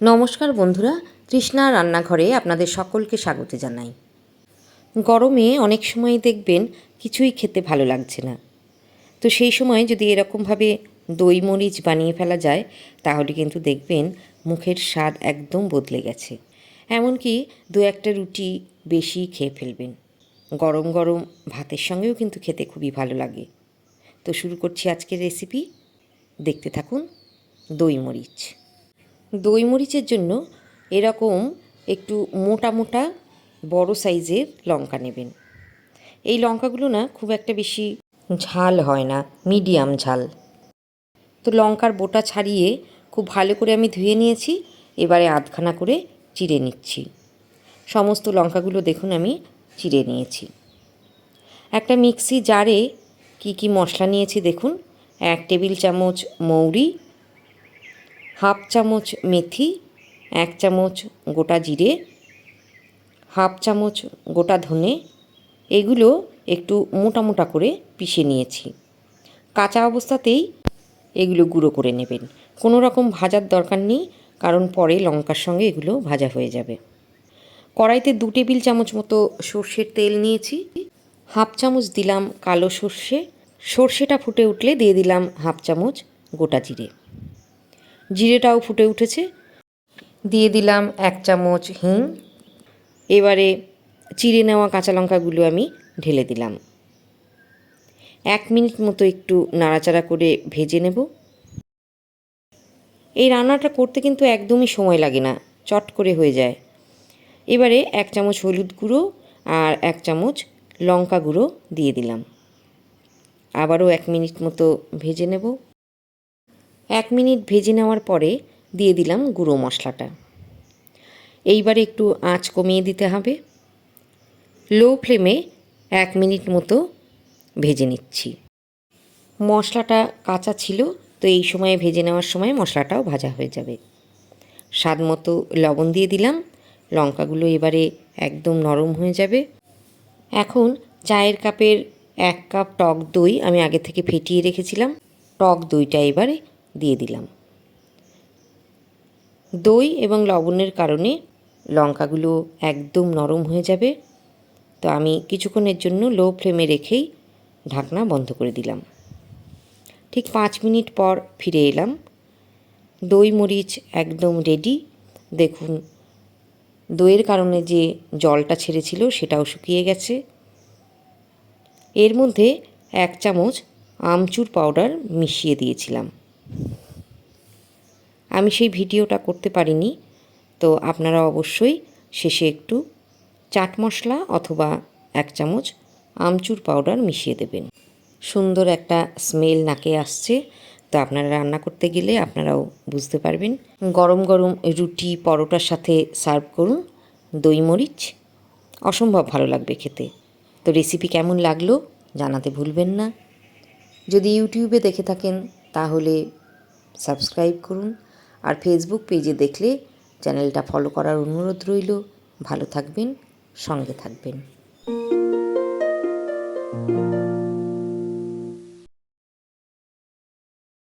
নমস্কার বন্ধুরা, তৃষ্ণা রান্নাঘরে আপনাদের সকলকে স্বাগত জানাই। গরমে অনেক সময় দেখবেন কিছুই খেতে ভালো লাগছে না। তো সেই সময় যদি এরকমভাবে দই মরিচ বানিয়ে ফেলা যায়, তাহলে কিন্তু দেখবেন মুখের স্বাদ একদম বদলে গেছে। এমনকি দু একটা রুটি বেশি খেয়ে ফেলবেন। গরম গরম ভাতের সঙ্গেও কিন্তু খেতে খুবই ভালো লাগে। তো শুরু করছি আজকের রেসিপি দেখতে থাকুন দই মরিচ। দই মরিচের জন্য এরকম একটু মোটা মোটা বড় সাইজের লঙ্কা নেবেন। এই লঙ্কাগুলো না খুব একটা বেশি ঝাল হয় না, মিডিয়াম ঝাল। তো লঙ্কার বোটা ছাড়িয়ে খুব ভালো করে আমি ধুয়ে নিয়েছি, এবারে আধখানা করে চিড়ে নিচ্ছি। সমস্ত লঙ্কাগুলো দেখুন আমি চিড়ে নিয়েছি। একটা মিক্সি জারে কি কি মশলা নিয়েছি দেখুন, এক টেবিল চামচ মৌরি হাফ চামচ মেথি, এক চামচ গোটা জিরে, হাফ চামচ গোটা ধনে, এগুলো একটু মোটা মোটা করে পিষে নিয়েছি। কাঁচা অবস্থাতেই এগুলো গুঁড়ো করে নেবেন। কোনো রকম ভাজার দরকার নেই, কারণ পরে লঙ্কার সঙ্গে এগুলো ভাজা হয়ে যাবে। কড়াইতে দু টেবিল চামচ মতো সর্ষের তেল নিয়েছি। হাফ চামচ দিলাম কালো সর্ষে। সর্ষেটা ফুটে উঠলে দিয়ে দিলাম হাফ চামচ গোটা জিরে। জিরেটাও ফুটে উঠেছে। দিয়ে দিলাম এক চামচ হিং। এবারে চিড়ে নেওয়া কাঁচা লঙ্কাগুলো আমি ঢেলে দিলাম। এক মিনিট মতো একটু নাড়াচাড়া করে ভেজে নেব। এই রান্নাটা করতে কিন্তু একদমই সময় লাগে না, চট করে হয়ে যায়। এবারে এক চামচ হলুদ গুঁড়ো আর এক চামচ লঙ্কা গুঁড়ো দিয়ে দিলাম। আবারও এক মিনিট মতো ভেজে নেব। এক মিনিট ভেজে নেওয়ার পরে দিয়ে দিলাম গুঁড়ো মশলাটা। এইবারে একটু আঁচ কমিয়ে দিতে হবে। লো ফ্লেমে এক মিনিট মতো ভেজে নিচ্ছি। মশলাটা কাঁচা ছিল, তো এই সময়ে ভেজে নেওয়ার সময় মশলাটাও ভাজা হয়ে যাবে। স্বাদ মতো লবণ দিয়ে দিলাম। লঙ্কাগুলো এবারে একদম নরম হয়ে যাবে। এখন চায়ের কাপের এক কাপ টক দই আমি আগে থেকে ফেটিয়ে রেখেছিলাম। টক দইটা এবারে দিয়ে দিলাম। দই এবং লবণের কারণে লঙ্কাগুলো একদম নরম হয়ে যাবে। তো আমি কিছুক্ষণের জন্য লো ফ্লেমে রেখেই ঢাকনা বন্ধ করে দিলাম। ঠিক পাঁচ মিনিট পর ফিরে এলাম। দই মরিচ একদম রেডি দেখুন, দইয়ের কারণে যে জলটা ছেড়েছিল সেটাও শুকিয়ে গেছে। এর মধ্যে এক চামচ আমচুর পাউডার মিশিয়ে দিয়েছিলাম। আমি সেই ভিডিওটা করতে পারিনি, তো আপনারা অবশ্যই শেষে একটু চাট মশলা অথবা এক চামচ আমচুর পাউডার মিশিয়ে দেবেন। সুন্দর একটা স্মেল নাকে আসছে, তো আপনারা রান্না করতে গেলে আপনারাও বুঝতে পারবেন। গরম গরম রুটি পরোটার সাথে সার্ভ করুন, দই, মরিচ, অসম্ভব ভালো লাগবে খেতে। তো রেসিপি কেমন লাগল জানাতে ভুলবেন না। যদি ইউটিউবে দেখে থাকেন তাহলে সাবস্ক্রাইব করুন আর ফেসবুক পেজে দেখলে চ্যানেলটা ফলো করার অনুরোধ রইল। ভালো থাকবেন সঙ্গে থাকবেন।